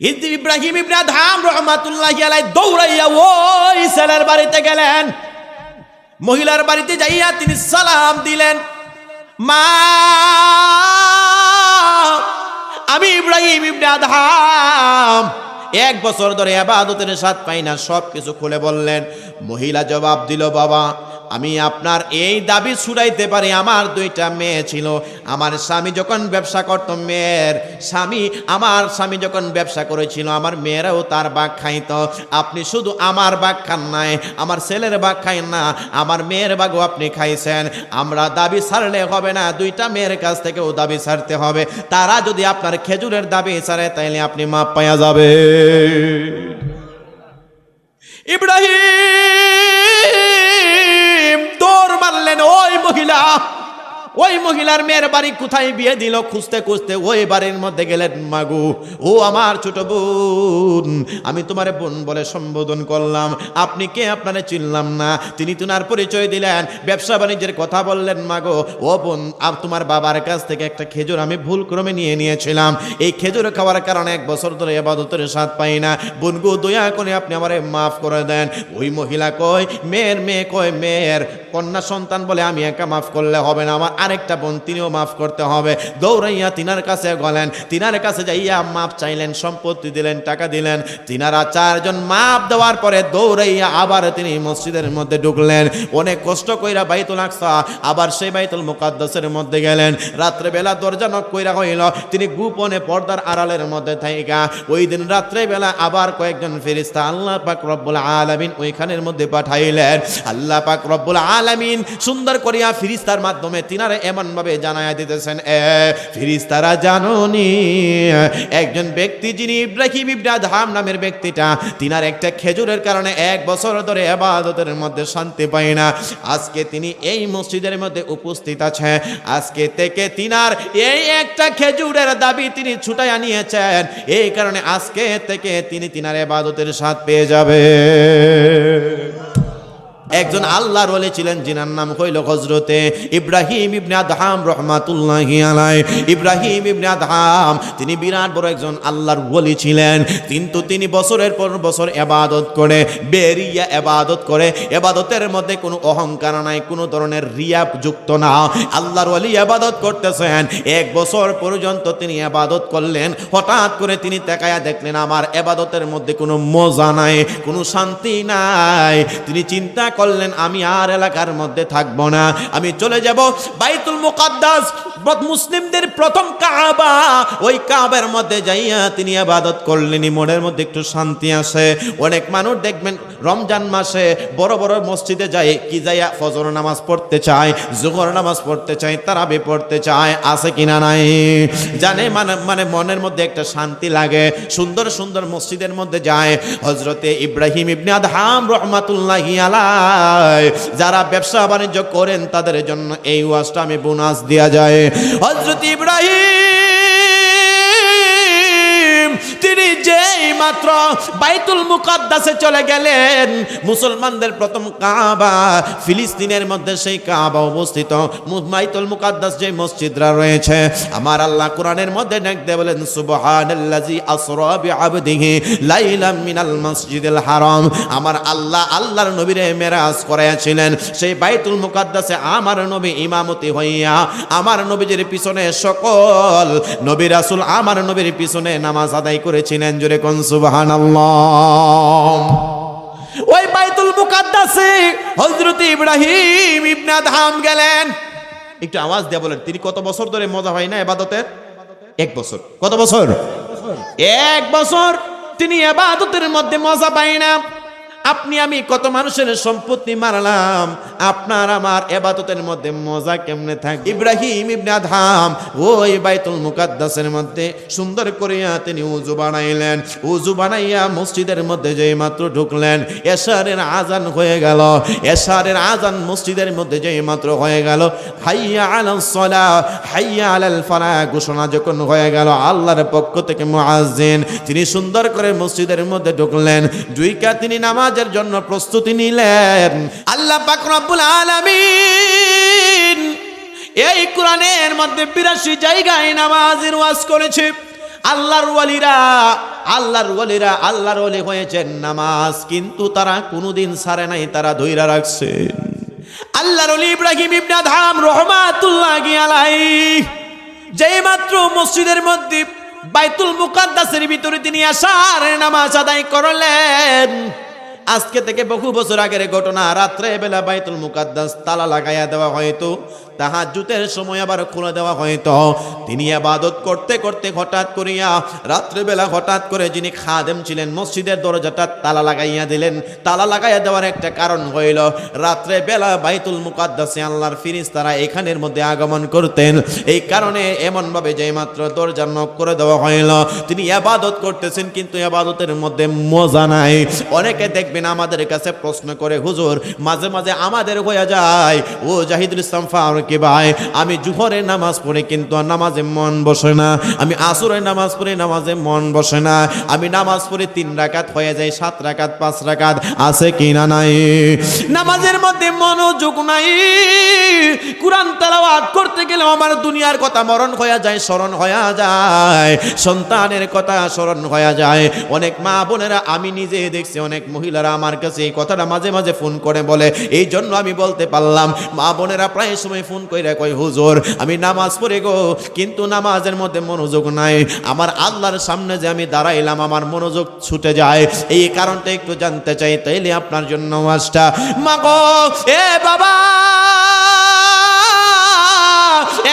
ইব্রাহিম ইবনে Adham রহমাতুল্লাহি আলাই দৌড়াইয়া ওই ছেলের বাড়িতে গেলেন। মহিলার বাড়িতে যাইয়া তিনি সালাম দিলেন। মা, আমি ইব্রাহিম ইবনে আদহাম। এক বছর ধরে আবাদতের স্বাদ পাই না সব কিছু খুলে বললেন। মহিলা জবাব দিল, বাবা আমি আপনার এই দাবি ছুড়াইতে পারি। আমার দুইটা মেয়ে ছিল। আমার স্বামী যখন ব্যবসা করত, মেয়ের স্বামী, আমার স্বামী যখন ব্যবসা করেছিল, আমার মেয়েরাও তার বাঘ খাইত। আপনি শুধু আমার বাঘ খান নাই, আমার ছেলের বাঘ খাইন না, আমার মেয়ের বাঘও আপনি খাইছেন। আমরা দাবি ছাড়লে হবে না, দুইটা মেয়ের কাছ থেকেও দাবি ছাড়তে হবে। তারা যদি আপনার খেজুরের দাবি ছাড়ে, তাইলে আপনি মাপ পাইয়া যাবে ইব্রাহিম! ওই মহিলা ওই মহিলার মেয়ের বাড়ি কোথায় বিয়ে দিল? খুঁজতে খুঁজতে ওই বাড়ির মধ্যে গেলেন, মাগু, ও আমার ছোট বোন, আমি তোমার বোন বলে সম্বোধন করলাম। আপনি কে? আপনারে চিনলাম না। তিনি তোমার পরিচয় দিলেন। ব্যবসা বাণিজ্যের কথা বললেন, মাগো, ও বোন আপ তোমার বাবার কাছ থেকে একটা খেজুর আমি ভুল ক্রমে নিয়ে নিয়েছিলাম। এই খেজুর খাওয়ার কারণে এক বছর ধরে এবাদতের স্বাদ পাই না। বোনগু দয়া করে আপনি আমারে মাফ করে দেন। ওই মহিলা কয়, মেয়ের মেয়ে কয়, মেয়ের। কন্যা সন্তান বলে আমি একা মাফ করলে হবে না। আমার আরেকটা বোন, তিনিও মাফ করতে হবে। দৌড়াইয়া তিনার কাছে গলেন। তিনার কাছে যাইয়া মাপ চাইলেন, সম্পত্তি দিলেন, টাকা দিলেন। তিনারা চারজন মাপ দেওয়ার পরে দৌড়াইয়া আবার তিনি মসজিদের মধ্যে ঢুকলেন। অনেক কষ্ট কইরা বাইতুল আকসা, আবার সেই বাইতুল মুকাদ্দাসের মধ্যে গেলেন। রাত্রেবেলা দরজা নক কইরা হইল, তিনি গোপনে পর্দার আড়ালের মধ্যে থাইকা। ওই দিন রাত্রেবেলা আবার কয়েকজন ফেরিস্তা আল্লাহ পাক রব্বুল আলামিন ওইখানের মধ্যে পাঠাইলেন। আল্লাহ পাক রব্বুল আলামিন সুন্দর করিয়া ফিরিস্তার মাধ্যমে তিনারা এমন ভাবে জানায়া দিতেছেন, এ ফিরিস্তারা জাননি, একজন ব্যক্তি যিনি ইব্রাহিম ইবনে আদহাম নামের ব্যক্তিটা, তিনার একটা খেজুরের কারণে এক বছর ধরে এবাদতের মধ্যে শান্তি পায় না। আজকে তিনি এই মসজিদের মধ্যে উপস্থিত আছে। আজকে থেকে তিনার এই একটা খেজুরের দাবি তিনি ছুটাইয়া নিয়েছেন। এই কারণে আজকে থেকে তিনি তিনার এবাদতের স্বাদ পেয়ে যাবে। একজন আল্লাহর ওলি ছিলেন যিনার নাম হইল হজরতে ইব্রাহিম ইবনে আদহাম রহমাতুল্লাহি আলাই ইব্রাহিম ইবনে আদহাম, তিনি বিরাট বড় একজন আল্লাহর ওলি ছিলেন, কিন্তু তিনি বছরের পর বছর এবাদত করে, বেরিয়া এবাদত করে, এবাদতের মধ্যে কোনো অহংকার নাই, কোনো ধরনের রিয়া যুক্ত না। আল্লাহর ওলি এবাদত করতেছেন, এক বছর পর্যন্ত তিনি এবাদত করলেন, হঠাৎ করে তিনি তাকায়া দেখলেন, আমার এবাদতের মধ্যে কোনো মজা নাই, কোনো শান্তি নাই। তিনি চিন্তা করলেন, আমি আর এলাকার মধ্যে থাকব না। আমি চলে যাব বাইতুল মুকাদ্দাস। মুসলিমদের প্রথম কাবা। ওই কাবার মধ্যে যাইয়া তিনি আবাদত করলেন। মনের মধ্যে একটু শান্তি আসে। অনেক মানুষ দেখবেন, রমজান মাসে বড় বড় মসজিদে যায়, কি যাইয়া ফজর নামাজ পড়তে চায়, জোহর নামাজ পড়তে চায়, তারাবি পড়তে চায়, আছে কিনা নাই? জানে মানে মানে মনের মধ্যে একটা শান্তি লাগে। সুন্দর সুন্দর মসজিদের মধ্যে যায়। হজরতে ইব্রাহিম ইবনে আদহাম রহমাতুল্লাহি আলাই যারা ব্যবসা বাণিজ্য করেন, তাদের জন্য এই ওয়াজটা আমি বোনাস দেওয়া যায়। হজরত ইব্রাহিম যেই মাত্র বাইতুল মুকাদ্দাসে চলে গেলেন, মুসলমানদের প্রথম কাবা ফিলিস্তিনের মধ্যে সেই কাবা অবস্থিত। বাইতুল মুকাদ্দাস যে মসজিদরা রয়েছে, আমার আল্লাহ কোরআনের মধ্যে দেখতে বলেন সুবহানাল্লাজি আসরা বিআবদিহি লাইলাম মিনাল মসজিদিল হারাম। আমার আল্লাহ আল্লাহর নবীরে মেরাজ করাইয়াছিলেন। সেই বাইতুল মুকাদ্দাসে আমার নবী ইমামতি হইয়া, আমার নবীজির পিছনে সকল নবী রাসূল আমার নবীর পিছনে নামাজ আদায় করেছিলেন। জোরে কোন সুবাহান ওই বাইতুল মুকাদ্দাসে হযরত ইব্রাহিম ইবনে ধাম গেলেন। একটু আওয়াজ দিয়ে বলেন, তিনি কত বছর ধরে মজা হয় না এবাদতের? এক বছর। কত বছর? এক বছর। তিনি এবাদতের মধ্যে মজা পাই না। আপনি আমি কত মানুষের সম্পত্তি মারলাম, আপনার আমার এবাদতের মধ্যে মজা কেমনে থাক ইব্রাহিম ইবনে আদহাম ওই বাইতুল মুকাদ্দাসের মধ্যে সুন্দর করিয়া তিনি উজু বানাইলেন। উজু বানাইয়া মসজিদের মধ্যে যেই মাত্র ঢুকলেন, এশারের আজান হয়ে গেল। এশারের আজান মসজিদের মধ্যে যেই মাত্র হয়ে গেল, হাইয়া আলাল সলা, হাইয়া আলাল ফালা ঘোষণা যখন হয়ে গেল, আল্লাহর পক্ষ থেকে মুআজ্জিন তিনি সুন্দর করে মসজিদের মধ্যে ঢুকলেন। দুইকা তিনি নামাজের জন্য প্রস্তুতি নিলেন। আল্লাহ পাক রব্বুল আলামিন এই কোরআনের মধ্যে বিরাশি জায়গায় নামাজের ওয়াজ করেছে। আল্লাহর ওয়ালিরা আল্লাহর ওয়ালিরা, আল্লাহর ওয়ালি হয়েছেন নামাজ, কিন্তু তারা কোনোদিন সারে নাই, তারা ধৈরা রাখছে। আল্লাহর ওলি ইব্রাহিম ইবনে ধাম রহমাতুল্লাহ আলাই যেই মাত্র মসজিদের মধ্যে বাইতুল মুকাদ্দাসের ভিতরে তিনি আসার নামাজ আদায় করলেন। আজকে থেকে বহু বছর আগের ঘটনা রাত্রে বেলা বাইতুল মুকাদ্দাস তালা লাগাইয়া দেওয়া হয়তো। তাহার জুতের সময় আবার খুলে দেওয়া হয়তো। তিনি আবাদত করতে করতে হঠাৎ করিয়া রাত্রেবেলা হঠাৎ করে যিনি খাদেম ছিলেন, মসজিদের দরজাটা তালা লাগাইয়া দিলেন। তালা লাগাইয়া দেওয়ার একটা কারণ হইল রাত্রে বেলা বাইতুল মুকাদ্দাসে আল্লাহর ফিরিস তারা এখানের মধ্যে আগমন করতেন। এই কারণে এমনভাবে যে মাত্র দরজা নক করে দেওয়া হইল। তিনি আবাদত করতেছেন, কিন্তু আবাদতের মধ্যে মজা নাই। অনেকে দেখবেন আমাদের কাছে প্রশ্ন করে, হুজুর, মাঝে মাঝে আমাদের হয়ে যায়? ও জাহিদুল ইসলাম ফারুকি ভাই? আমি জুহরের নামাজ পড়ে কিন্তু নামাজে মন বসে না। আমি আসরের নামাজ পড়ে, নামাজে মন বসে না। আমি নামাজ পড়ে তিন রাকাত হয়ে যায়, সাত রাকাত, পাঁচ রাকাত। আছে কি না নাই? নামাজের মধ্যে মনোযোগ নাই। কোরআন তেলাওয়াত করতে গেলে আমার দুনিয়ার কথা মরণ হয়ে যায়, স্মরণ হয়ে যায়। সন্তানের কথা স্মরণ হয়ে যায়। অনেক মা বোনেরা, আমি নিজে দেখছি, অনেক মহিলারা আমার কাছে এই কথাটা মাঝে মাঝে ফোন করে বলে এই জন্য আমি বলতে পারলাম। মা বোনেরা প্রায় সময় ফোন করে কয়, হুজুর, আমি নামাজ পড়ে গো, কিন্তু নামাজের মধ্যে মনোযোগ নাই। আমার আল্লাহর সামনে যে আমি দাঁড়াইলাম, আমার মনোযোগ ছুটে যায়। এই কারণটা একটু জানতে চাই, তাইলে আপনার জন্য ওয়াজটা। মাগো, এ বাবা,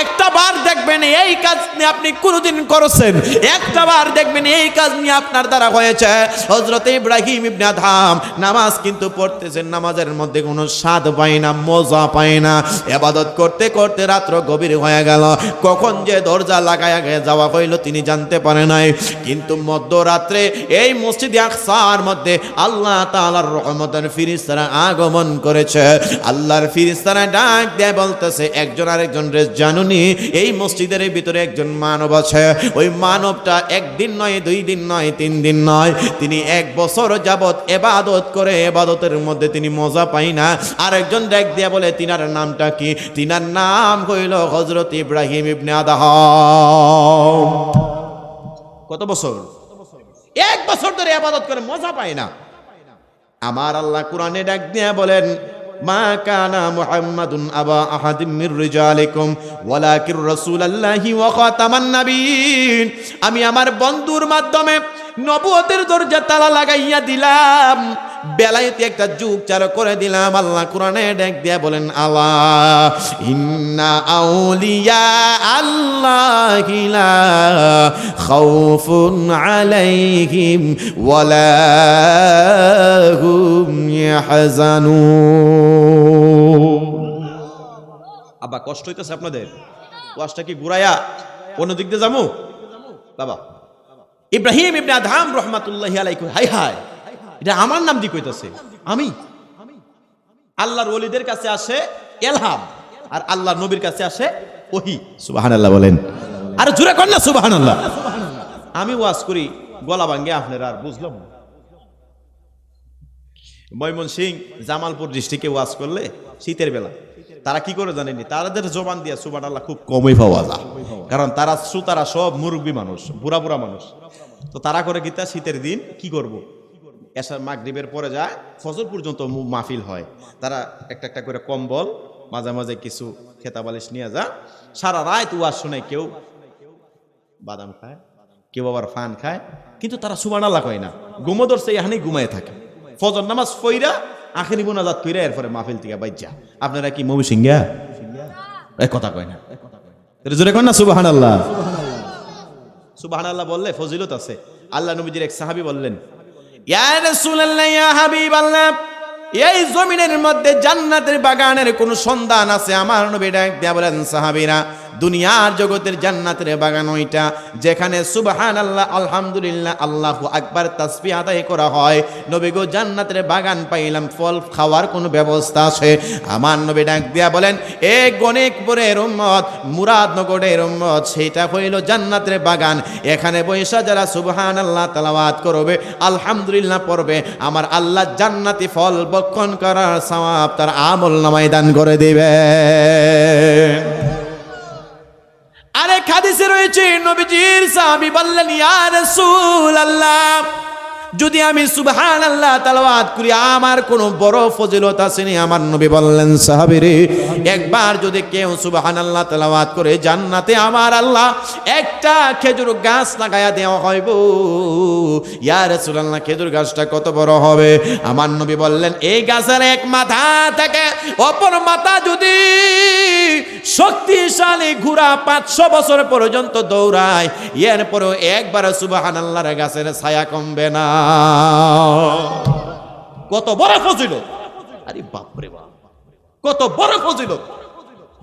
একটা বার দেখবেন এই কাজ নিয়ে আপনি কোনোদিন করেছেন। একটা বার দেখবেন এই কাজ নিয়ে আপনার দ্বারা হয়েছে। হজরত ইব্রাহিম ইবনে আদহাম নামাজ কিন্তু পড়তেছেন, নামাজের মধ্যে কোনো স্বাদ পায় না, মজা পায় না। এবাদত করতে করতে রাত্র গভীর হয়ে গেল। কখন যে দরজা লাগায় যাওয়া হইল তিনি জানতে পারে নাই। কিন্তু মধ্যরাত্রে এই মসজিদে আকসার মধ্যে আল্লাহ তাআলার রহমতের ফিরিস্তারা আগমন করেছে। আল্লাহর ফিরিস্তারা ডাক দেয় বলতেছে, একজন আরেকজন রে জানুনি, এই মসজিদের ভিতরে একজন মানব আছে। ওই মানবটা একদিন নয়, দুই দিন নয়, তিন দিন নয়। তিনি এক বছর যাবত এবাদত করে, এবাদতের মধ্যে তিনি মজা পাই না। আরেকজন ডাক দিয়া বলে, তিনার নামটা কি? তিনার নাম হইল হজরত ইব্রাহিম ইবনে আদাহ কত বছর? এক বছর ধরে আবাদত করে, মজা পায় না। আমার আল্লাহ কোরআনে ডাক দিয়া বলেন মা কানা মুহাম্মাদুন আবা আহাদিম মির রিজালিকুম, ওয়ালাকির রাসূলুল্লাহি ওয়া খাতামান নাবিয়িন। আমি আমার বন্ধুর মাধ্যমে নবুয়তের দরজা তালা লাগাইয়া দিলাম। বেলায়েতে একটা যুগ চালু করে দিলাম। আল্লাহ কোরআনে ডাক দিয়া বলেন, আল্লাহ, ইন্না আউলিয়া আল্লাহ খাউফুন আলাইহিম ওয়ালা হুম ইয়াহজানুন। আব্বা, কষ্ট হইতেছে আপনাদের? ওয়াজটা কি ঘুরাইয়া অন্য দিক দিয়ে যাব বাবা। ইব্রাহিম ইবনে আদহাম রহমাতুল্লাহি আলাইহি হাই হাই। এটা আমার নাম দি কইতাছে। আমি। আল্লাহর ওলিদের কাছে আসে এলহাম, আর আল্লাহর নবীর কাছে আসে ওহি। সুবহানাল্লাহ বলেন। আর জুড়ে কর না, সুবহানাল্লাহ। আমি ওয়াজ করি, গলা ভাঙ্গে, আপনারা আর বুঝলাম। ময়মন সিং, জামালপুর ডিস্ট্রিক্টে ওয়াজ করলে শীতের বেলা। তারা কি করে জানেনি তাদের জবান দিয়া সুবান আল্লাহ খুব কমই পাওয়া যায়। কারণ তারা শ্রোতারা সব মুরব্বী মানুষ, বুড়া বুড়া মানুষ। তো তারা করে গীতা শীতের দিন কি করব। এসার মাগরিবের পরে যায়, ফজর পর্যন্ত মাহফিল হয়। তারা একটা একটা করে কম্বল, মাঝে মাঝে কিছু খেতা বালিশ নিয়ে যা সারা রাত ওয়াজ শুনে কেউ বাদাম খায়, কেউ আবার ফান খায়। কিন্তু তারা সুবান আল্লাহ কয় না। গুমদর সেই এখানেই ঘুমায় থাকে। ফজর নামাজ পইরা আখেরি মোনাজাত কইরা এরপরে মাহফিল থেকে বাইজা আপনারা কি মবি সিংহা? এক কথা কয় না। জোরে না আল্লাহ আল্লাহ বললে ফজিলত আছে। আল্লাহ নবীজির এক সাহাবি বললেন এই জমিনের মধ্যে জান্নাতের বাগানের কোন সন্ধান আছে? আমার নবী ডাক দিয়া বলেন সাহাবীরা দুনিয়ার জগতের জান্নাতের বাগান ওইটা, যেখানে সুবহান আল্লাহ আলহামদুলিল্লাহ, আল্লাহ আকবার তাসবি আদায় করা হয়। নবী গো, জান্নাতের বাগান পাইলাম, ফল খাওয়ার কোনো ব্যবস্থা আছে? আমার নবী ডাক দিয়া বলেন, এ গণেকপুরের উম্মত, মুরাদনগরের উম্মত, সেটা হইল জান্নাতের বাগান। এখানে বৈশা যারা সুবহান আল্লাহ তালাওয়াত করবে, আলহামদুলিল্লাহ পড়বে। আমার আল্লাহ জান্নাতি ফল বক্ষণ করার সওয়াব তার আমল নামায় দান করে দিবে। হাদিসে রয়েছে নবীজির সাহাবী বললেন ইয়া রাসূলুল্লাহ। যদি আমি সুবহান আল্লাহ তালাওয়াত করি, আমার কোনো বড় ফজিলত আসেনি আমার নবী বললেন সাহাবিরে একবার যদি কেউ সুবহান আল্লাহ তালাওয়াত করে, জান্নাতে আমার আল্লাহ একটা খেজুর গাছ লাগায়া দেওয়া হইব। ইয়া রাসূলুল্লাহ, খেজুর গাছটা কত বড় হবে? আমার নবী বললেন, এই গাছের এক মাথা থেকে অপর মাথা যদি শক্তিশালী ঘোড়া পাঁচশো বছর পর্যন্ত দৌড়ায়, এরপরেও একবার সুবাহান আল্লাহর গাছের ছায়া কমবে না। কত বড় ফজিল আরে বাপরে বাপ। কত বড় ফজিল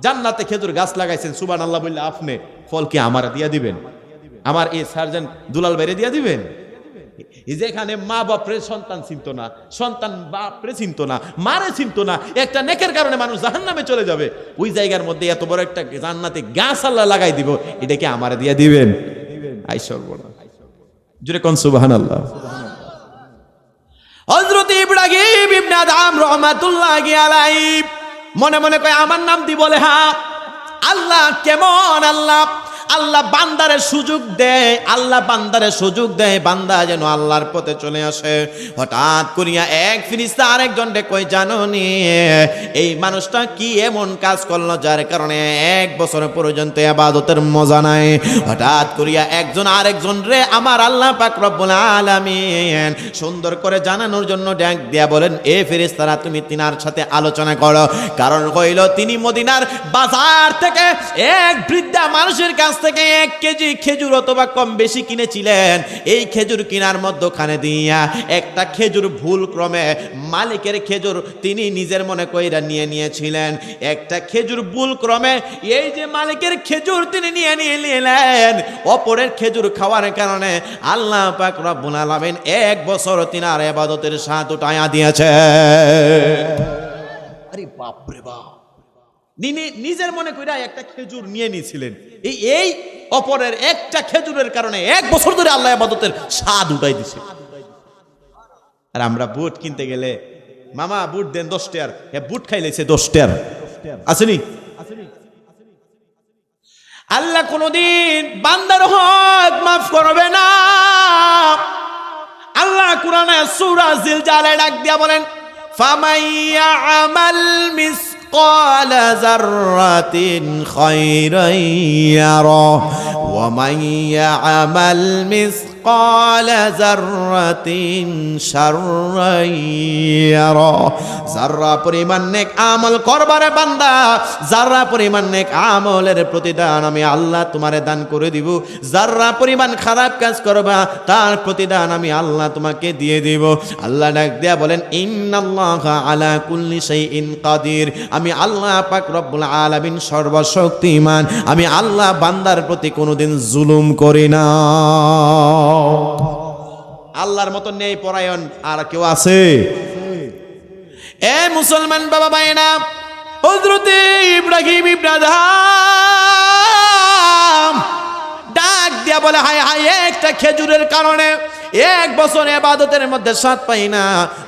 জান্নাতে খেজুর গাছ লাগাইছেন সুবান আল্লাহ বললে আপনি ফল কি আমার দিয়া দিবেন? আমার এই সার্জন দুলাল বাইরে দিয়া দিবেন? যেখানে মা বাপরে সন্তান চিনত না, সন্তান বাপরে চিনত না, মারে চিনত না, একটা নেকের কারণে মানুষ জাহান নামে চলে যাবে। ওই জায়গার মধ্যে এত বড় একটা জান্নাতে গাছ আল্লাহ লাগাই দিব এটাকে আমার দিয়া দিবেন? আই সর্বনা জুড়ে কোন সুবাহান আল্লাহ হযরত ইব্রাহিম ইবনে আদম রহমাতুল্লাহি আলাইহি মনে মনে কয়, আমার নাম দি বলে হ্যাঁ আল্লাহ কেমন আল্লাহ? আল্লাহ বান্দারে সুযোগ দেয়, আল্লাহ বান্দারে সুযোগ দেয়, বান্দা যেন আল্লাহর পথে চলে আসে। হঠাৎ করিয়া এক ফিরিস্তা আরেকজনকে কই জানো নি, এই মানুষটা কি এমন কাজ করল যার কারণে এক বছর পর্যন্ত আবাদতের মজা নাই? হঠাৎ করিয়া একজন আরেকজন, রে আমার আল্লাহ পাক রব্বুল আলামিন। সুন্দর করে জানানোর জন্য ডাক দিয়া বলেন, এ ফেরেশতারা তুমি তিনার সাথে আলোচনা করো। কারণ হইল তিনি মদিনার বাজার থেকে এক বৃদ্ধা মানুষের কাছ থেকে এক কেজি খেজুর অথবা কম বেশি কিনেছিলেন। এই খেজুর কিনার মধ্যখানে দিয়া একটা খেজুর ভুল ক্রমে মালিকের খেজুর তিনি নিজের মনে কইরা নিয়ে নিয়েছিলেন। একটা খেজুর ভুল ক্রমে এই যে মালিকের খেজুর তিনি নিয়ে নিয়ে নিলেন, অপরের খেজুর খাওয়ার কারণে আল্লাহ পাক রব্বুল আলামিন এক বছর তিনার ইবাদতের স্বাদ উঠায়া দিয়েছে আরে বাপরে বাপ। নিজের মনে কইরা একটা খেজুর নিয়ে নিয়েছিলেন। এই এই অপরের একটা খেজুরের কারণে এক বছর ধরে আল্লাহ আবাদতের স্বাদ উঠাই দিছে। আর আমরা বুট কিনতে গেলে, মামা বুট দেন দশ টেয়ার হ্যাঁ বুট খাইলেছে দশ টেয়ার। আসেনি আল্লাহ কোনদিন বান্দার হক মাফ করবে না। আল্লাহ কোরআনে সূরা জিলজালে ডাক দিয়া বলেন, ফামাইয়া আমাল مثقال ذرة خيرا يره. ومن يعمل مثقال মিসকাল যাররাতিন শাররান ইয়ারা যাররা পরিমাণ নেক আমল করবারে বান্দা। যাররা পরিমাণ নেক আমলের প্রতিদান আমি আল্লাহ তোমারে দান করে দিব। যাররা পরিমাণ খারাপ কাজ করবা, তার প্রতিদান আমি আল্লাহ তোমাকে দিয়ে দিব। আল্লাহ ডাক দেয়া বলেন, ইন্নাল্লাহ আলা কুল্লি শাইইন কাদির। আমি আল্লাহ পাক রব্বুল আলামিন সর্বশক্তিমান। আমি আল্লাহ বান্দার প্রতি কোনোদিন জুলুম করি না। আল্লাহর মতো নেই পরায়ণ, আর কেউ আছে? এ মুসলমান বাবা ভাইনা হজরতে ইব্রাহিম ইব্রাহিম ডাক দিয়া বলে, হায় হায়, একটা খেজুরের কারণে এক বছর এবাদতের মধ্যে স্বাদ পাই না।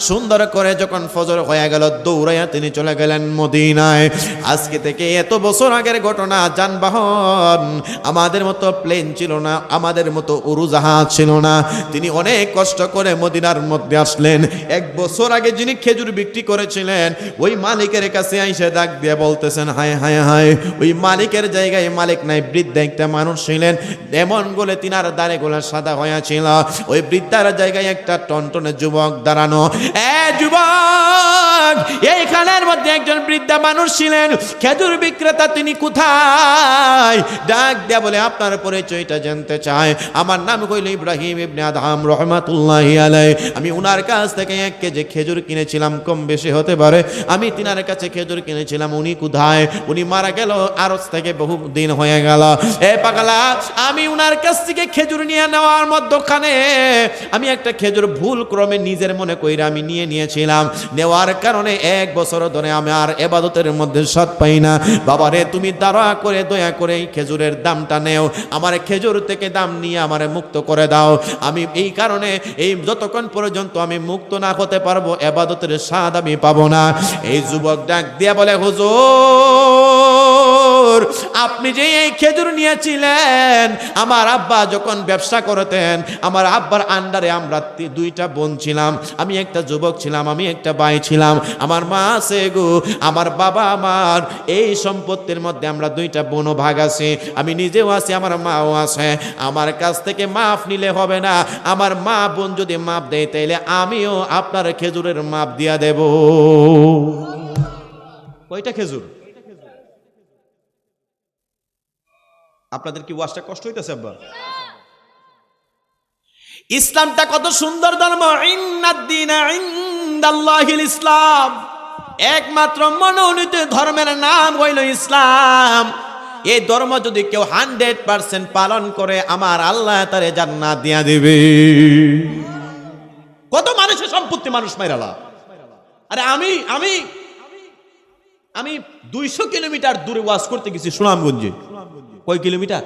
সুন্দর করে যখন ফজর হয়ে গেল, দৌড়াইয়া তিনি চলে গেলেন মদিনায়। আজকে থেকে এত বছর আগের ঘটনা, যানবাহন আমাদের মতো প্লেন ছিল না, আমাদের মতো উড়োজাহাজ ছিল না। তিনি অনেক কষ্ট করে মদিনার মধ্যে আসলেন। এক বছর আগে যিনি খেজুর বিক্রি করেছিলেন, ওই মালিকের কাছে আইসে ডাক দিয়ে বলতেছেন, হায় হায় হায়। ওই মালিকের জায়গায় মালিক নাই, বৃদ্ধ একটা মানুষ ছিলেন। এমন বলে তিনার দাঁড়ে গোলা সাদা হয়েছিল ওই বৃদ্ধার জায়গায় একটা টনটনে যুবক দাঁড়ানো। এ যুবক, এইখানের মধ্যে একজন বৃদ্ধা মানুষ ছিলেন। খেজুর বিক্রেতা তিনি কোথায়? ডাক দেয়া বলে, আপনার পরিচয়টা জানতে চায় আমার নাম কইল ইব্রাহিম ইবনে আদহাম রহমাতুল্লাহ আলাই আমি উনার কাছ থেকে এক কেজি খেজুর কিনেছিলাম, কম বেশি হতে পারে। আমি তিনার কাছে খেজুর কিনেছিলাম, উনি কোথায়? উনি মারা গেল আরস থেকে বহু দিন হয়ে গেল। এ পাগলা, আমি উনার কাছ থেকে খেজুর নিয়ে নেওয়ার মধ্যখানে আমি একটা খেজুর ভুল ক্রমে নিজের মনে কইরা আমি নিয়ে নিয়েছিলাম। নেওয়ার কারণে এক বছর ধরে আমি আর এবাদতের মধ্যে সৎ পাই না। বাবারে, তুমি দয়া করে দয়া করে এই খেজুরের দামটা নেও। আমার খেজুর থেকে দাম নিয়ে আমারে মুক্ত করে দাও। আমি এই কারণে এই যতক্ষণ পর্যন্ত আমি মুক্ত না হতে পারব, এবাদতের স্বাদ আমি পাবো না। এই যুবক ডাক দিয়া বলে, হুজুর! হুজুর আপনি যে এই খেজুর নিয়েছিলেন, আমার আব্বা যখন ব্যবসা করতেন, আমার আব্বার আন্ডারে আমরা দুইটা বোন ছিলাম। আমি একটা যুবক ছিলাম, আমি একটা ভাই ছিলাম। আমার মা আছে গো, আমার বাবা আমার। এই সম্পত্তির মধ্যে আমরা দুইটা বোনও ভাগ আছে। আমি নিজেও আছি, আমার মাও আছে। আমার কাছ থেকে মাফ নিলে হবে না। আমার মা বোন যদি মাপ দেয়, তাইলে আমিও আপনার খেজুরের মাপ দিয়া দেব। কয়টা খেজুর? আপনাদের কি ওয়াজটা কষ্ট হইতেছে, আব্বা? ইসলামটা কত সুন্দর ধর্ম। ইসলাম। একমাত্র মনোনীত ধর্মের নাম হইল ইসলাম। এই ধর্ম যদি কেউ হান্ড্রেড পার্সেন্ট পালন করে, আমার আল্লাহ তারে জান্নাত দিয়া দেবে। কত মানুষের সম্পত্তি মানুষ মাইরালা আরে আমি আমি আমি দুইশো কিলোমিটার দূরে ওয়াজ করতে গেছি সুনামগঞ্জে। কয় কিলোমিটার?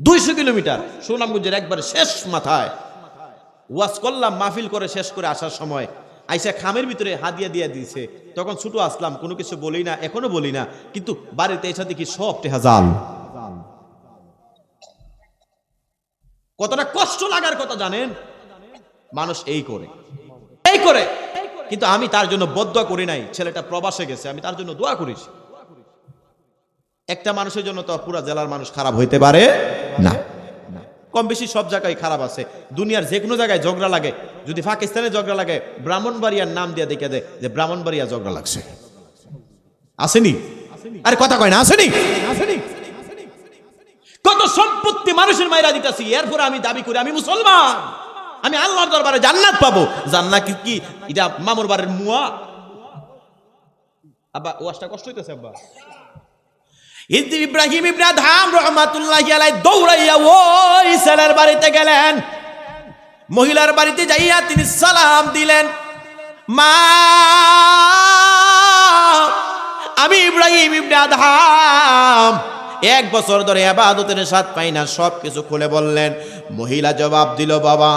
দুইশো কিলোমিটার। সুনামগঞ্জের একবার শেষ মাথায়। ওয়াজ করলাম, মাহফিল করে শেষ করে আসার সময়। আইসা খামের ভিতরে হাদিয়া দিয়া দিয়েছে। তখন ছোট আসলাম, কোনো কিছু বলি না, এখনও বলি না, কিন্তু বাড়িতে এসে দেখি সব টেহা জাল। কতটা কষ্ট লাগার কথা জানেন? মানুষ এই করে। এই করে। কিন্তু আমি তার জন্য বদ্ধ করি নাই। ছেলেটা প্রবাসে গেছে, আমি তার জন্য দোয়া করেছি। একটা মানুষের জন্য তো পুরো জেলার মানুষ খারাপ হইতে পারে না। কম বেশি সব জায়গায় খারাপ আছে। দুনিয়ার যে কোনো জায়গায় ঝগড়া লাগে। যদি পাকিস্তানে ঝগড়া লাগে, ব্রাহ্মণবাড়িয়ার নাম দিয়ে দেখে দেয় যে ব্রাহ্মণবাড়িয়া ঝগড়া লাগছে। আসেনি? আরে কথা কয় না আসেনি আসেনি? কত সম্পত্তি মানুষের মাইরা দিতেছি, এরপরে আমি দাবি করি, আমি মুসলমান। আমি আল্লাহর দরবারে জান্নাত পাবো। জান্নাত কি? এটা মামুর বাড়ির মুয়া। আব্বা, ওয়াজটা কষ্ট হইতেছে, আব্বা। ইব্রাহিম ইবনে আদহাম রহমাতুল্লাহি আলাই দৌড়াইয়া ওই ছেলের বাড়িতে গেলেন। মহিলার বাড়িতে যাইয়া তিনি সালাম দিলেন। মা, আমি ইব্রাহিম ইবনে আদহাম। এক বছর ধরে আবাদতের স্বাদ পাই না সব কিছু খুলে বললেন। মহিলা জবাব দিল, বাবা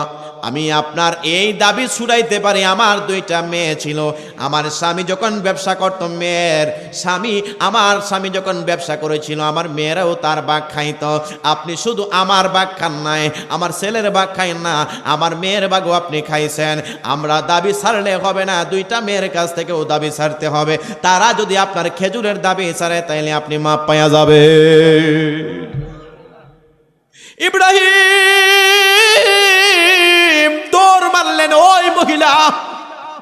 আমি আপনার এই দাবি ছুড়াইতে পারি, আমার দুইটা মেয়ে ছিল। আমার স্বামী যখন ব্যবসা করত, মেয়ের স্বামী, আমার স্বামী যখন ব্যবসা করেছিল, আমার মেয়েরাও তার বাঘ খাইত। আপনি শুধু আমার বাঘ খান নাই, আমার ছেলের বাঘ খাইন না, আমার মেয়ের বাঘও আপনি খাইছেন। আমরা দাবি ছাড়লে হবে না, দুইটা মেয়ের কাছ থেকেও দাবি ছাড়তে হবে। তারা যদি আপনার খেজুরের দাবি ছাড়ে, তাইলে আপনি মাপ পাইয়া যাবে ইব্রাহিম! দৌড় মারলেন ওই মহিলা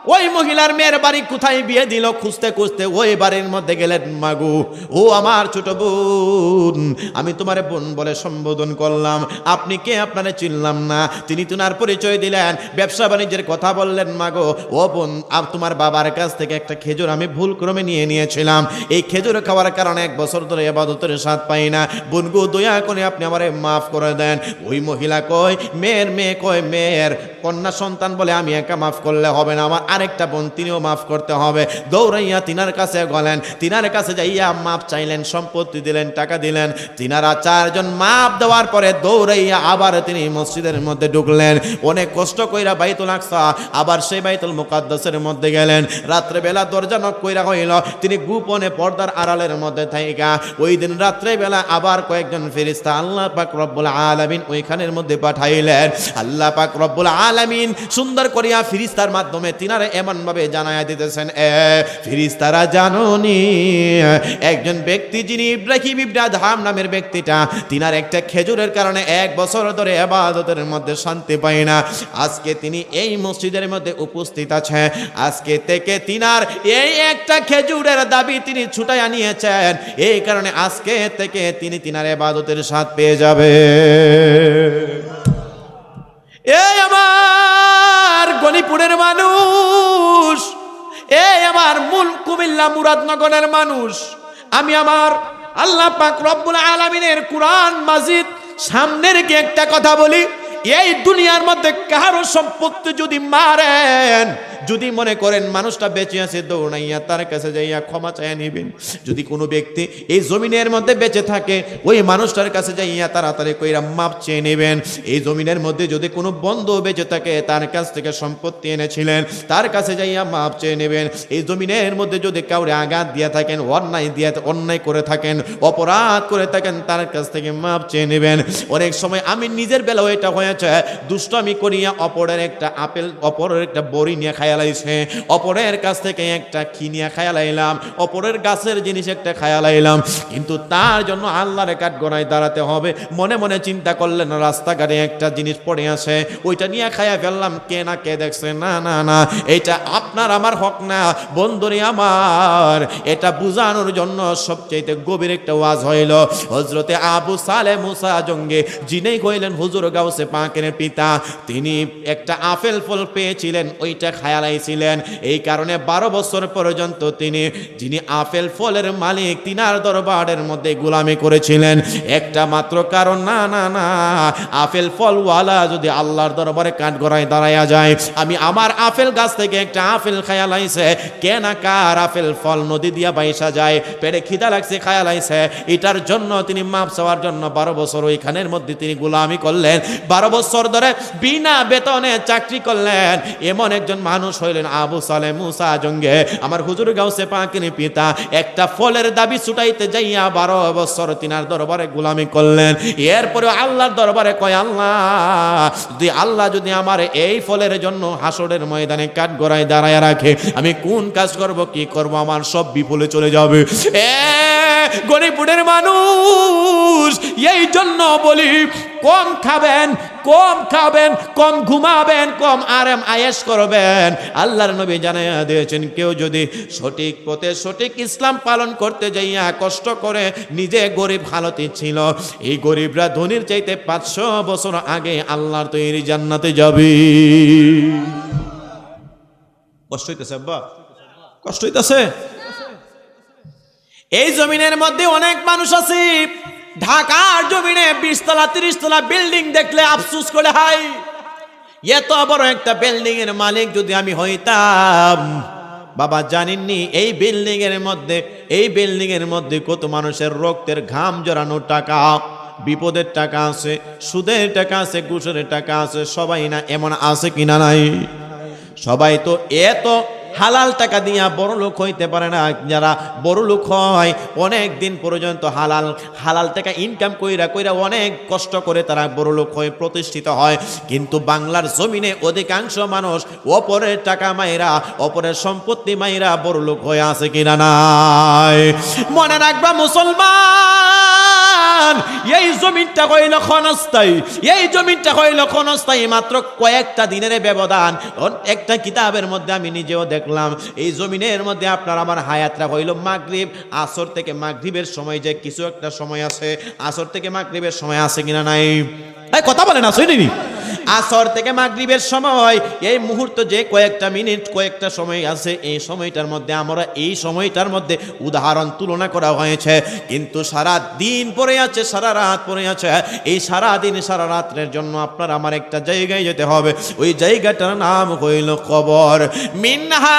ওই মহিলার মেয়ের বাড়ি কোথায় বিয়ে দিল খুঁজতে খুঁজতে? ওই বাড়ির মধ্যে গেলেন, মাগু, ও আমার ছোট বোন, আমি তোমার বোন বলে সম্বোধন করলাম। আপনি কে? আপনারে চিনলাম না। তিনি তোমার পরিচয় দিলেন, ব্যবসা বাণিজ্যের কথা বললেন, মাগো, ও বোন তোমার বাবার কাছ থেকে একটা খেজুর আমি ভুল ক্রমে নিয়ে নিয়েছিলাম। এই খেজুর খাওয়ার কারণে এক বছর ধরে এবাদতের স্বাদ পাই না। বোন গো, দয়া করে আপনি আমারে মাফ করে দেন। ওই মহিলা কয়, মেয়ের মেয়ে কয়, মেয়ের। কন্যা সন্তান বলে আমি একা মাফ করলে হবে না। আমার আরেকটা বোন, তিনিও মাফ করতে হবে। দৌড়াইয়া তিনার কাছে গলেন। তিনার কাছে যাইয়া মাপ চাইলেন, সম্পত্তি দিলেন, টাকা দিলেন। তিনারা চারজন মাপ দেওয়ার পরে দৌড়াইয়া আবার তিনি মসজিদের মধ্যে ঢুকলেন। অনেক কষ্ট কইরা বাইতুল আকসা, আবার সেই বাইতুল মুকাদ্দাসের মধ্যে গেলেন। রাত্রেবেলা দরজা নক কইরা হইল, তিনি গোপনে পর্দার আড়ালের মধ্যে থাইকা। ওই দিন রাত্রেবেলা আবার কয়েকজন ফেরিস্তা আল্লাহ পাক রব্বুল আলামিন ওইখানের মধ্যে পাঠাইলেন। আল্লাহ পাক রব্বুল আলামিন সুন্দর করিয়া ফিরিস্তার মাধ্যমে তিনারে এমন ভাবে জানাইয়া দিতেছেন, এ ফিরিস্তারা জাননি, একজন ব্যক্তি যিনি ইব্রাহিম ইব্রাধাম নামের ব্যক্তিটা, তিনার একটা খেজুরের কারণে এক বছর ধরে আবাদতের মধ্যে শান্তি পায় না। আজকে তিনি এই মসজিদের মধ্যে উপস্থিত আছে আজকে থেকে তিনার এই একটা খেজুরের দাবি তিনি ছুটাইয়া নিয়েছেন। এই কারণে আজকে থেকে তিনি তিনার আবাদতের স্বাদ পেয়ে যাবে। এই আমার গণিপুরের মানুষ। এই আমার মূল কুমিল্লা মুরাদনগরের মানুষ। আমি আমার আল্লাহ পাক রব্বুল আলমিনের কোরআন মাজিদ সামনে রেখে একটা কথা বলি, এই দুনিয়ার মধ্যে কারও সম্পত্তি যদি মারেন যদি মনে করেন মানুষটা বেঁচে আছে, দৌড়াইয়া তার কাছে যাইয়া ক্ষমা চাইয়া নিবেন। যদি কোনো ব্যক্তি এই জমিনের মধ্যে বেঁচে থাকে, ওই মানুষটার কাছে যাইয়া তাড়াতাড়ি কইরা মাপ চেয়ে নেবেন। এই জমিনের মধ্যে যদি কোনো বন্ধু বেঁচে থাকে, তার কাছ থেকে সম্পত্তি এনেছিলেন, তার কাছে যাইয়া মাপ চেয়ে নেবেন। এই জমিনের মধ্যে যদি কাউরে আঘাত দিয়ে থাকেন, অন্যায় দিয়ে, অন্যায় করে থাকেন, অপরাধ করে থাকেন, তার কাছ থেকে মাপ চেয়ে নেবেন। অনেক সময় আমি নিজের বেলাও এটা হয়েছে, দুষ্টামি করিয়া অপরের একটা আপেল, অপরের একটা বড়ি নিয়ে খায়ালাইছে। অপরের কাছ থেকে একটা কি নিয়ে খায়ালাইলাম, অপরের গাছের জিনিস একটা খায়ালাইলাম, কিন্তু তার জন্য আল্লাহর কাঠ গড়ায় দাঁড়াতে হবে। মনে মনে চিন্তা করলেন, রাস্তাঘাটে একটা জিনিস পড়ে আছে, ওইটা নিয়ে খায়া ফেললাম, কে না কে দেখছে, না না না, এটা আপনার, আমার হক না, বন্ধুরে আমার। এটা বুঝানোর জন্য সবচাইতে গভীর একটা ওয়াজ হইল হজরতে আবু সালে মুসা জঙ্গে, যিনি কইলেন হুজুর গাউসে পাকের পিতা, তিনি একটা আপেল ফল পেয়েছিলেন, ওইটা খায়ালাইছিলেন এই কারণে বারো বছর পর্যন্ত তিনি, যিনি আপেল ফলের মালিক, তিনার দরবারের মধ্যে গোলামি করেছিলেন। একটা মাত্র কারণ, না না না, আপেল ফলওয়ালা যদি আল্লাহর দরবারে কাঠ গড়ায় দাঁড়ায়া যায়, আমি আমার আপেল গাছ থেকে একটা আপেল খায়ালাইছে কেনা কার আপেল ফল নদী দিয়া বাইসা যায়, পেটে খিদা লাগছে খায়ালাইছে এটার জন্য তিনি মাপ চাওয়ার জন্য বারো বছর ওইখানের মধ্যে তিনি গোলামি করলেন। বারো বছর ধরে বিনা বেতনে চাকরি করলেন। এমন একজন মানুষ হইলেন আবু সালে মুসা জঙ্গে। আমার হুজুর গাউসে পাকিনি পিতা, একটা ফলের দাবি ছুটাইতে যাইয়া বারো বছর তিনার দরবারে গোলামি করলেন। এরপরে আল্লাহর দরবারে কয়, আল্লাহ, যদি আল্লাহ যদি আমার এই ফলের জন্য হাসরের ময়দানে কাঠ গড়ায় দাঁড়ায় রাখে, আমি কোন কাজ করব, কি করব, আমার সব বিফলে চলে যাবে। এ গরিবপুরের মানুষ, এই জন্য বলি, কম খাবেন কম খাবেন, কম ঘুমাবেন, কম আরাম আয়েস করবেন। আল্লাহর নবী জানাইয়া দিয়েছেন, কেউ যদি সঠিক পথে সঠিক ইসলাম পালন করতে যাইয়া কষ্ট করে নিজে গরিব হালতে ছিল, এই গরিবরা ধনির চাইতে পাঁচশো বছর আগে আল্লাহর তৈরি জান্নাতে যাবে। কষ্ট হইতেছে আব্বা? কষ্ট হইতেছে? এই জমিনের মধ্যে অনেক মানুষ আছে। ঢাকার জমিনে বিশ তলা তিরিশ তলা বিল্ডিং দেখলে আফসুস করে, হাই, এত বড় একটা বিল্ডিং এর মালিক যদি আমি হইতাম। বাবা, জানেননি, এই বিল্ডিং এর মধ্যে, এই বিল্ডিং এর মধ্যে কত মানুষের রক্তের ঘাম জড়ানো টাকা, বিপদের টাকা আছে, সুদের টাকা আছে, ঘুষের টাকা আছে, সবাই না এমন আছে কিনা নাই? সবাই তো এত হালাল টাকা দিয়া বড় লোক হইতে পারে না। যারা বড় লোক হয়, অনেক দিন পর্যন্ত হালাল হালাল টাকা ইনকাম কইরা কইরা অনেক কষ্ট করে তারা বড় লোক হয়ে প্রতিষ্ঠিত হয়। কিন্তু বাংলার জমিনে অধিকাংশ মানুষ অপরের টাকা মাইরা, অপরের সম্পত্তি মাইরা বড় লোক হয়ে আছে কিনা নাই? মনে রাখবা মুসলমান! এই জমিনটা কইল ক্ষণস্থায়ী। এই জমিনটা কইল ক্ষণস্থায়ী, মাত্র কয়েকটা দিনের ব্যবধান। একটা কিতাবের মধ্যে আমি নিজেও দেখলাম, এই জমিনের মধ্যে আপনার আমার হায়াতরা হইল মাগরীব। আসর থেকে মাগরীবের সময় যে কিছু একটা সময় আছে, আসর থেকে মাগরীবের সময় আছে কিনা নাই? কথা বলে না, শুনিনি? আসর থেকে মাগরিবের সময়। এই মুহূর্ত যে কয়েকটা মিনিট, কয়েকটা সময় আছে, এই সময়টার মধ্যে আমরা এই সময়টার মধ্যে উদাহরণ তুলনা করা হয়েছে। কিন্তু সারা দিন পড়ে আছে, সারা রাত পরে আছে। এই সারা দিন, সারা রাত্রের জন্য আপনার আমার একটা জায়গায় যেতে হবে। ওই জায়গাটার নাম হইল কবর। মিনহা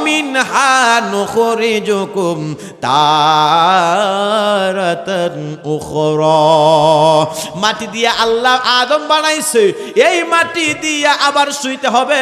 মিনহা মাটি দিয়ে আল্লাহ আদম বানাইছে, এই মাটি দিয়ে আবার শুইতে হবে।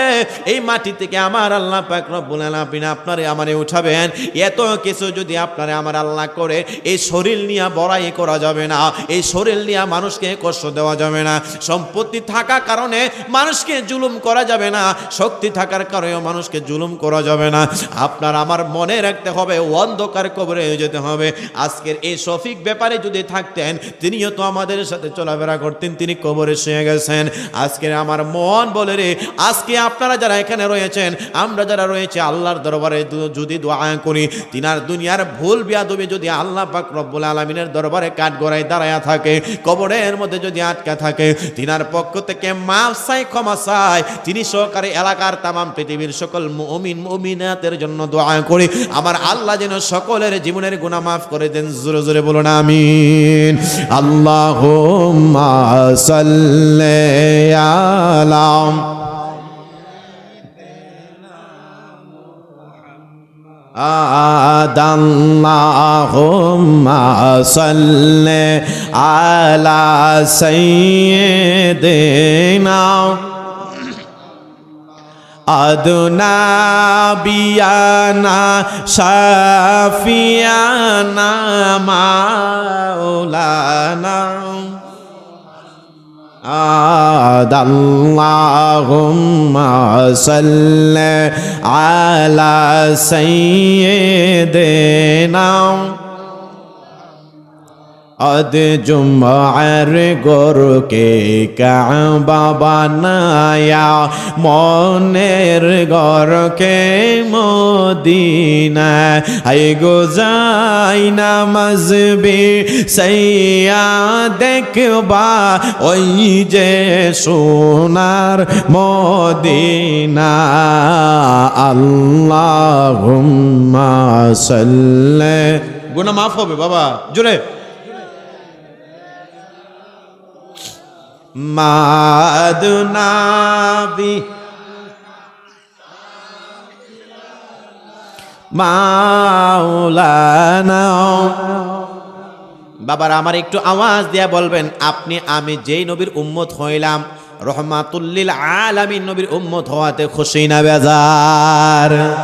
এই মাটি থেকে আমার আল্লাহ পাক রব্বুল আলামিন আপনারে আমারে উঠাবেন। এত কিছু যদি আপনারে আমার আল্লাহ করে, এই শরীর নিয়ে বড়াই করা যাবে না। এই শরীর নিয়ে মানুষকে কষ্ট দেওয়া যাবে না। সম্পত্তি থাকা কারণে মানুষকে জুলুম করা যাবে না। শক্তি থাকার কারণেও মানুষকে জুলুম করা যাবে না। আপনার আমার মনে রাখতে হবে, অন্ধকার কবরে যেতে হবে। আজকের এই শফিক ব্যাপারে যদি থাকতেন, তিনিও তো আমাদের সাথে চলাফেরা করতেন, তিনি কবরে শুয়ে গেছেন। আজকে আমার মন বলে রে, আজকে আপনারা যারা এখানে রয়েছেন, আমরা যারা রয়েছে আল্লাহর দরবারে যদি দোয়া করি, তিনার দুনিয়ার ভুল বিয়াদবি যদি আল্লাহ পাক রব্বুল আলমিনের দরবারে কাঠ গড়ায় দাঁড়ায়া থাকে, কবরের মধ্যে যদি আটকা থাকে, তিনার পক্ষ থেকে মাফ চাই, ক্ষমা চাই, তিনি সহকারে এলাকার তামাম পৃথিবীর সকল মুমিন, মুমিনাতের জন্য দোয়া করি। আমার আল্লাহ যেন সকলের জীবনের গুনাহ মাফ করে দেন, জোরে জোরে বলো না। آمين. اللهم صل على آد اللهم صل على سيدنا محمد أدنى بيانا شافيانا مولانا آد اللهم صل على سيدنا আদ জুমার গোরকে কাবা বানায়া, মনের গরকে মদিনা আই গো যাই নামাজবি সাইয়া দেখবা, ওই যে সোনার মদিনা। আল্লাহুম্মা সাল্লি। গুনাহ মাফ হবে বাবা, জোরে। মাদুনাবি। মাওলানা। বাবার, আমার একটু আওয়াজ দিয়া বলবেন, আপনি, আমি যেই নবীর উম্মত হইলাম, রহমাতুল্লিল আলামিন নবীর উম্মত হওয়াতে খুশি না, বেজার।